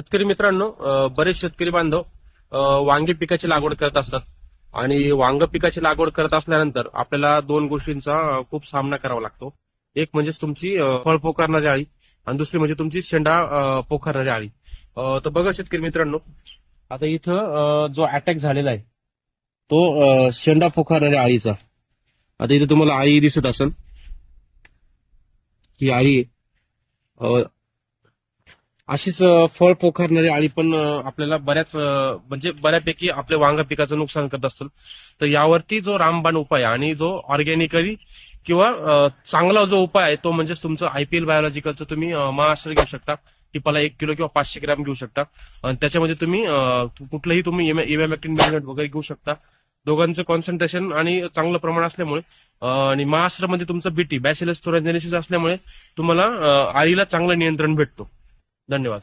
शेतकरी मित्रांनो बरेच शेतकरी बांधव वांगे वांगी पिकाची लागवड करत असतात. आणि वांग पिकाची लागवड करत असल्यानंतर आपल्याला दोन गोष्टींचा खूप सामना करावा लागतो. एक म्हणजे तुमची फळ पोखरणारी आळी आणि दुसरी म्हणजे तुमची शेंडा पोखरणारी आळी. तर बघा शेतकरी मित्रांनो आता इथं जो अटॅक झालेला आहे तो शेंडा पोखरणाऱ्या आळीचा. आता इथे तुम्हाला आळी दिसत असेल. ही आळी आहे. अशीच फळ पोखरणारी आळी पण आपल्याला बऱ्याच म्हणजे बऱ्यापैकी आपल्या वांगा पिकाचं नुकसान करत असतो तर यावरती जो रामबाण उपाय आणि जो ऑर्गॅनिकली किंवा चांगला जो उपाय आहे तो म्हणजे तुमचं आयपीएल बायोलॉजिकलचं तुम्ही महाराष्ट्र घेऊ शकता. टिपाला एक किलो किंवा पाचशे ग्रॅम घेऊ शकता. आणि त्याच्यामध्ये तुम्ही कुठलंही तुम्ही इमॅमॅक्टिन मॅग्नेट वगैरे घेऊ शकता. दोघांचं कॉन्सन्ट्रेशन आणि चांगलं प्रमाण असल्यामुळे आणि महाराष्ट्रामध्ये तुमचं बीटी बॅसिलस थोरॅन्जेनेसिस असल्यामुळे तुम्हाला आळीला चांगलं नियंत्रण भेटतो. धन्यवाद.